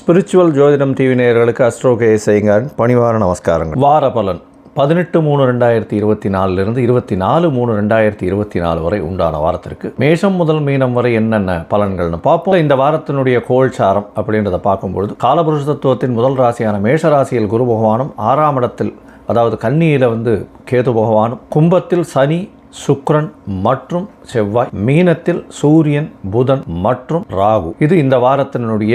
Spiritual ஜோதிடம் TV நேயர்களுக்கு astro K செய்யுங்கான் பணிவார நமஸ்காரங்கள். வார பலன் பதினெட்டு மூணு ரெண்டாயிரத்தி இருபத்தி நாலுலேருந்து இருபத்தி நாலு மூணு ரெண்டாயிரத்தி இருபத்தி நாலு வரை உண்டான வாரத்திற்கு. மேஷம் முதல் மீனம் வரை என்னென்ன பலன்கள்னு பார்ப்போம். இந்த வாரத்தினுடைய கோல்சாரம் அப்படின்றத பார்க்கும்பொழுது காலபுருஷ தத்துவத்தின் முதல் ராசியான மேஷ ராசியில் குரு பகவானும் ஆறாம் இடத்தில் அதாவது கன்னியில் வந்து கேது பகவானும் கும்பத்தில் சனி சுக்ரன் மற்றும் செவ்வாய் மீனத்தில் சூரியன் புதன் மற்றும் ராகு. இது இந்த வாரத்தினுடைய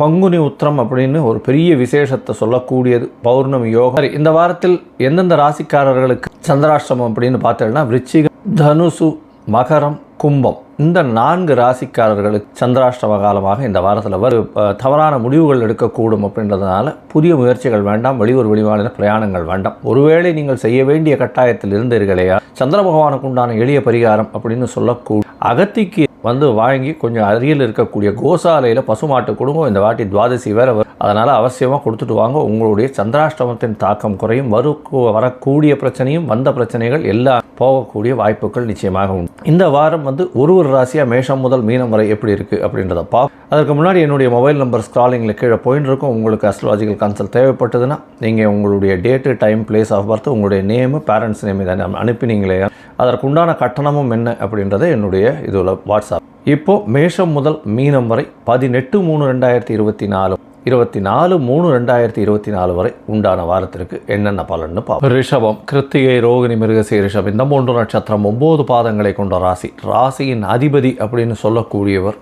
பங்குனி உத்திரம் அப்படின்னு ஒரு பெரிய விசேஷத்தை சொல்லக்கூடியது பௌர்ணமி யோகம். இந்த வாரத்தில் எந்தெந்த ராசிக்காரர்களுக்கு சந்திராஷ்டிரமம் அப்படின்னு பார்த்தோம்னா விருச்சிகம் தனுசு மகரம் கும்பம். இந்த நான்கு ராசிக்காரர்களுக்கு சந்திராஷ்டம காலமாக இந்த வாரத்தில் வரு தவறான முடிவுகள் எடுக்கக்கூடும் அப்படின்றதுனால புதிய முயற்சிகள் வேண்டாம் வெளியூர் வெளிமாநில பிரயாணங்கள் வேண்டாம். ஒருவேளை நீங்கள் செய்ய வேண்டிய கட்டாயத்தில் இருந்தீர்களையா சந்திர பகவானுக்கு உண்டான எளிய பரிகாரம் அப்படின்னு சொல்லக்கூடிய அகத்திக்கு வந்து வாங்கி கொஞ்சம் அருகில் இருக்கக்கூடிய கோசாலையில் பசுமாட்டு குடும்பம் இந்த வாட்டி துவாதசி வேற வரும். அதனால் அவசியமாக கொடுத்துட்டு வாங்க. உங்களுடைய சந்திராஷ்டமத்தின் தாக்கம் குறையும். வரு வரக்கூடிய பிரச்சனையும் வந்த பிரச்சனைகள் எல்லாம் போகக்கூடிய வாய்ப்புகள் நிச்சயமாக உண்டு. இந்த வாரம் வந்து ஒரு ஒரு ராசியாக மேஷம் முதல் மீனம் வரை எப்படி இருக்குது அப்படின்றத பா அதற்கு முன்னாடி என்னுடைய மொபைல் நம்பர் ஸ்க்ராலிங்கில் கீழே போயின்னு இருக்கும். உங்களுக்கு அஸ்ட்ராலஜிக்கல் கன்சல்ட் தேவைப்பட்டதுன்னா நீங்கள் உங்களுடைய date time place of birth உங்களுடைய நேமு பேரண்ட்ஸ் நேம் இதை அனுப்பினீங்களே. அதற்குண்டான கட்டணமும் என்ன அப்படின்றத என்னுடைய இதில் வாட்ஸ்அப் இப்போது மேஷம் முதல் மீனம் வரை பதினெட்டு மூணு ரெண்டாயிரத்தி இருபத்தி நாலு. இருபத்தி நாலு மூணு ரெண்டாயிரத்தி இருபத்தி நாலு வரை உண்டான வாரத்திற்கு என்னென்ன பலன்னு பார்ப்போம். ரிஷபம் கிருத்திகை ரோகிணி மிருகசீ ரிஷபம் இந்த மூன்று நட்சத்திரம் ஒம்பது பாதங்களை கொண்ட ராசி. ராசியின் அதிபதி அப்படின்னு சொல்லக்கூடியவர்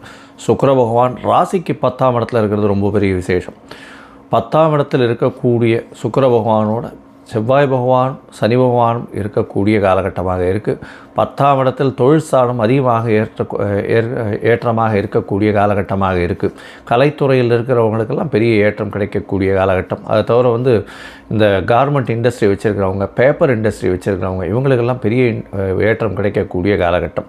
சுக்கர பகவான். ராசிக்கு பத்தாம் இடத்துல இருக்கிறது ரொம்ப பெரிய விசேஷம். பத்தாம் இடத்தில் இருக்கக்கூடிய சுக்கர பகவானோட செவ்வாய் பகவான் சனி பகவானும் இருக்கக்கூடிய காலகட்டமாக இருக்குது பத்தாம் இடத்தில் தொழில் ஸ்தானம் அதிகமாக ஏற்ற ஏற்றமாக இருக்கக்கூடிய காலகட்டமாக இருக்குது கலைத்துறையில் இருக்கிறவங்களுக்கெல்லாம் பெரிய ஏற்றம் கிடைக்கக்கூடிய காலகட்டம். அதை தவிர வந்து இந்த கார்மெண்ட் இண்டஸ்ட்ரி வச்சுருக்கிறவங்க பேப்பர் இண்டஸ்ட்ரி வச்சுருக்கிறவங்க இவங்களுக்கெல்லாம் பெரிய ஏற்றம் கிடைக்கக்கூடிய காலகட்டம்.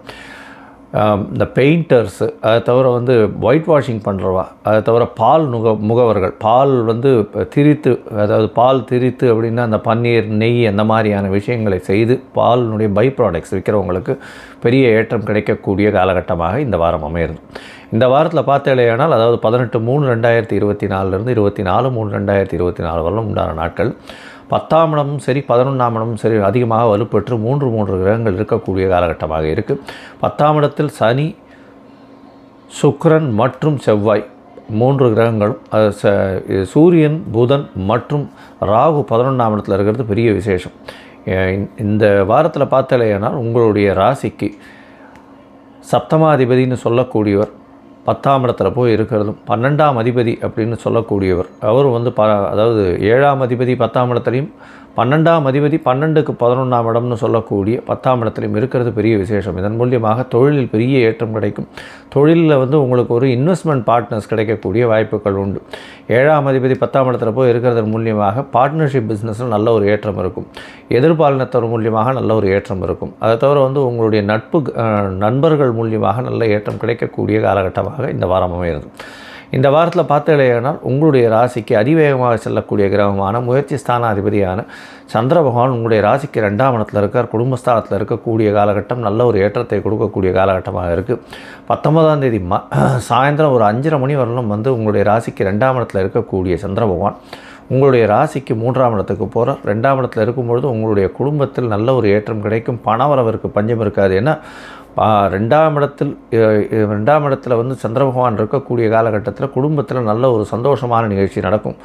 இந்த பெயிண்டர்ஸு அதை தவிர வந்து ஒயிட் வாஷிங் பண்ணுறவா அதை தவிர பால் நுக முகவர்கள் பால் வந்து திரித்து அதாவது பால் திரித்து அப்படின்னா அந்த பன்னீர் நெய் அந்த மாதிரியான விஷயங்களை செய்து பாலினுடைய பை ப்ராடக்ட்ஸ் விற்கிறவங்களுக்கு பெரிய ஏற்றம் கிடைக்கக்கூடிய காலகட்டமாக இந்த வாரம் அமையிறது இந்த வாரத்தில் பார்த்தேலையானால் அதாவது பதினெட்டு மூணு ரெண்டாயிரத்தி இருபத்தி நாலுலேருந்து இருபத்தி நாலு மூணு ரெண்டாயிரத்தி இருபத்தி நாலு வரலும் உண்டான நாட்கள். பத்தாம் இடமும் சரி பதினொன்றாம் இடமும் சரி அதிகமாக வலுப்பெற்று மூன்று மூன்று கிரகங்கள் இருக்கக்கூடிய காலகட்டமாக இருக்குது பத்தாம் இடத்தில் சனி சுக்ரன் மற்றும் செவ்வாய் மூன்று கிரகங்களும் சூரியன் புதன் மற்றும் ராகு பதினொன்றாம் இடத்துல இருக்கிறது பெரிய விசேஷம். இந்த வாரத்தில் பார்த்தலையானால் உங்களுடைய ராசிக்கு சப்தமாதிபதினு சொல்லக்கூடியவர் பத்தாம் இடத்துல போய் இருக்கிறதும் பன்னெண்டாம் அதிபதி அப்படின்னு சொல்லக்கூடியவர். அவர் வந்து ப அதாவது ஏழாம் அதிபதி பத்தாம் இடத்துலையும் பன்னெண்டாம் அதிபதி பன்னெண்டுக்கு பதினொன்றாம் இடம்னு சொல்லக்கூடிய பத்தாம் இடத்துலையும் இருக்கிறது பெரிய விசேஷம். இதன் மூலியமாக தொழிலில் பெரிய ஏற்றம் கிடைக்கும். தொழிலில் வந்து உங்களுக்கு ஒரு இன்வெஸ்ட்மெண்ட் பார்ட்னர்ஸ் கிடைக்கக்கூடிய வாய்ப்புகள் உண்டு. ஏழாம் அதிபதி பத்தாம் இடத்துல போய் இருக்கிறதன் மூலியமாக பார்ட்னர்ஷிப் பிஸ்னஸில் நல்ல ஒரு ஏற்றம் இருக்கும். எதிர்பாலினத்தவர் மூலியமாக நல்ல ஒரு ஏற்றம் இருக்கும். அதை தவிர வந்து உங்களுடைய நட்பு நண்பர்கள் மூலியமாக நல்ல ஏற்றம் கிடைக்கக்கூடிய காலகட்டமாக இந்த வாரம் அமைகிறது. இந்த வாரத்தில் பார்த்தீங்கன்னா உங்களுடைய ராசிக்கு அதிவேகமாக செல்லக்கூடிய கிரகமான முயற்சி ஸ்தானாதிபதியான சந்திர பகவான் உங்களுடைய ராசிக்கு ரெண்டாம் இடத்துல இருக்கார். குடும்பஸ்தானத்தில் இருக்கக்கூடிய காலகட்டம் நல்ல ஒரு ஏற்றத்தை கொடுக்கக்கூடிய காலகட்டமாக இருக்குது பத்தொன்பதாம் தேதி ம சாயந்தரம் ஒரு அஞ்சரை மணி வரலும் வந்து உங்களுடைய ராசிக்கு ரெண்டாம் இடத்துல இருக்கக்கூடிய சந்திர பகவான் உங்களுடைய ராசிக்கு மூன்றாம் இடத்துக்கு போகிற ரெண்டாம் இடத்துல இருக்கும்பொழுது உங்களுடைய குடும்பத்தில் நல்ல ஒரு ஏற்றம் கிடைக்கும். பணவரவருக்கு பஞ்சம் இருக்காது. ஏன்னா ரெண்டாம் இடத்தில் ரெண்டாம் இடத்துல வந்து சந்திர பகவான் இருக்கக்கூடிய காலகட்டத்தில் குடும்பத்தில் நல்ல ஒரு சந்தோஷமான நிகழ்ச்சி நடக்கும்.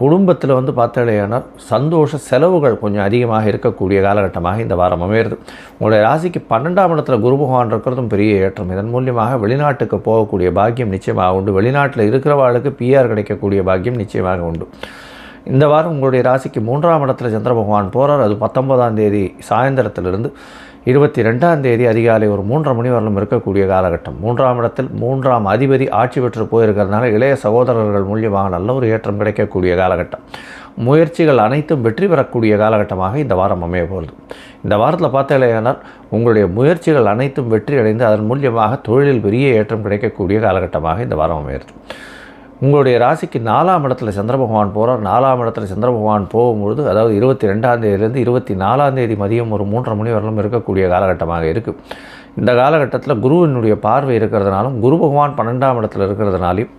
குடும்பத்தில் வந்து பார்த்தாலேயானால் சந்தோஷ செலவுகள் கொஞ்சம் அதிகமாக இருக்கக்கூடிய காலகட்டமாக இந்த வாரம் அமையிறது. உங்களுடைய ராசிக்கு பன்னெண்டாம் இடத்துல குரு பகவான் இருக்கிறதும் பெரிய ஏற்றம். இதன் மூலியமாக வெளிநாட்டுக்கு போகக்கூடிய பாக்கியம் நிச்சயமாக உண்டு. வெளிநாட்டில் இருக்கிறவாளுக்கு பிஆர் கிடைக்கக்கூடிய பாக்கியம் நிச்சயமாக உண்டு. இந்த வாரம் உங்களுடைய ராசிக்கு மூன்றாம் இடத்துல சந்திர பகவான் போகிறார் அது பத்தொன்பதாம் தேதி சாயந்தரத்திலிருந்து. இருபத்தி ரெண்டாம் தேதி அதிகாலை ஒரு மூன்றரை மணி வரலும் இருக்கக்கூடிய காலகட்டம். மூன்றாம் இடத்தில் மூன்றாம் அதிபதி ஆட்சி பெற்று போயிருக்கிறதுனால இளைய சகோதரர்கள் மூலியமாக நல்ல ஒரு ஏற்றம் கிடைக்கக்கூடிய காலகட்டம். முயற்சிகள் அனைத்தும் வெற்றி பெறக்கூடிய காலகட்டமாக இந்த வாரம் அமைய போகிறது இந்த வாரத்தில் பார்த்தாலேயானால் உங்களுடைய முயற்சிகள் அனைத்தும் வெற்றி அடைந்து அதன் மூலியமாக தொழிலில் பெரிய ஏற்றம் கிடைக்கக்கூடிய காலகட்டமாக இந்த வாரம் அமையிறது உங்களுடைய ராசிக்கு நாலாம் இடத்துல சந்திர பகவான் போகிறார் நாலாம் இடத்துல சந்திர பகவான் போகும்பொழுது அதாவது இருபத்தி ரெண்டாம் தேதியிலேருந்து இருபத்தி நாலாம் தேதி மதியம் ஒரு மூன்றரை மணி வரலும் இருக்கக்கூடிய காலகட்டமாக இருக்குது இந்த காலகட்டத்தில் குருவினுடைய பார்வை இருக்கிறதுனாலும் குரு பகவான் பன்னெண்டாம் இடத்துல இருக்கிறதுனாலையும்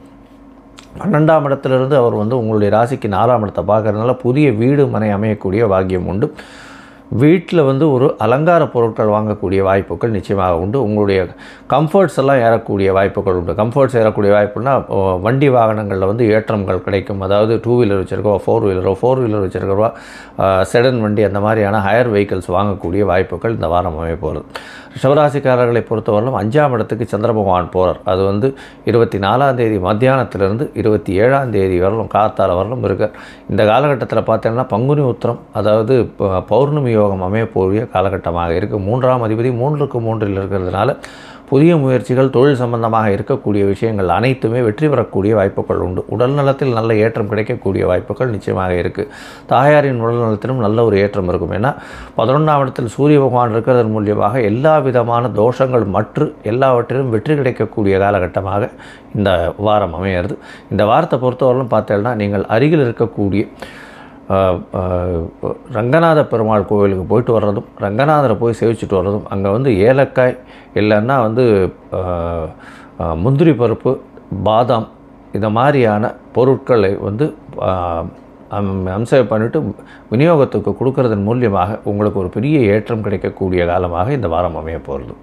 பன்னெண்டாம் இடத்துலேருந்து அவர் வந்து உங்களுடைய ராசிக்கு நாலாம் இடத்தை பார்க்கறதுனால புதிய வீடு மனை அமையக்கூடிய பாக்கியம் உண்டு. வீட்டில் வந்து ஒரு அலங்கார பொருட்கள் வாங்கக்கூடிய வாய்ப்புகள் நிச்சயமாக உண்டு. உங்களுடைய கம்ஃபர்ட்ஸ் எல்லாம் ஏறக்கூடிய வாய்ப்புகள் உண்டு. கம்ஃபர்ட்ஸ் ஏறக்கூடிய வாய்ப்புனா வண்டி வாகனங்களில் வந்து ஏற்றங்கள் கிடைக்கும். அதாவது டூ வீலர் வச்சுருக்கவா ஃபோர் வீலரோ ஃபோர் வீலர் வச்சுருக்கிறவா செடன் வண்டி அந்த மாதிரியான ஹையர் வெஹிக்கிள்ஸ் வாங்கக்கூடிய வாய்ப்புகள் இந்த வாரம் அமைய போகிறது சிவராசிக்காரர்களை பொறுத்தவரையிலும் அஞ்சாம் இடத்துக்கு சந்திர பகவான் போகிறார் அது வந்து இருபத்தி நாலாம் தேதி மத்தியானத்திலிருந்து இருபத்தி ஏழாம் தேதி வரலும் காத்தால வரலும் இருக்கார். இந்த காலகட்டத்தில் பார்த்தீங்கன்னா பங்குனி உத்திரம் அதாவது ப- பௌர்ணமி யோகம் அமையப்போகிய காலகட்டமாக இருக்குது மூன்றாம் அதிபதி மூன்றுக்கு மூன்றில் இருக்கிறதுனால புதிய முயற்சிகள் தொழில் சம்பந்தமாக இருக்கக்கூடிய விஷயங்கள் அனைத்துமே வெற்றி பெறக்கூடிய வாய்ப்புகள் உண்டு. உடல் நலத்தில் நல்ல ஏற்றம் கிடைக்கக்கூடிய வாய்ப்புகள் நிச்சயமாக இருக்குது தாயாரின் உடல் நலத்திலும் நல்ல ஒரு ஏற்றம் இருக்கும். ஏன்னா பதினொன்றாம் இடத்தில் சூரிய பகவான் இருக்கிறதன் மூலியமாக எல்லா விதமான தோஷங்கள் மற்றும் எல்லாவற்றிலும் வெற்றி கிடைக்கக்கூடிய காலகட்டமாக இந்த வாரம் அமையிறது. இந்த வாரத்தை பொறுத்தவரையிலும் பார்த்தேன்னா நீங்கள் அருகில் இருக்கக்கூடிய ரங்கநாத பெருமாள் கோவிலுக்கு போயிட்டு வர்றதும் ரங்கநாதரை போய் சேவிச்சுட்டு வர்றதும் அங்கே வந்து ஏலக்காய் இல்லைன்னா வந்து முந்திரி பருப்பு பாதாம் இந்த மாதிரியான பொருட்களை வந்து அம்சம் பண்ணிவிட்டு விநியோகத்துக்கு கொடுக்கறதன் மூலியமாக உங்களுக்கு ஒரு பெரிய ஏற்றம் கிடைக்கக்கூடிய காலமாக இந்த வாரம் அமைய போகிறது.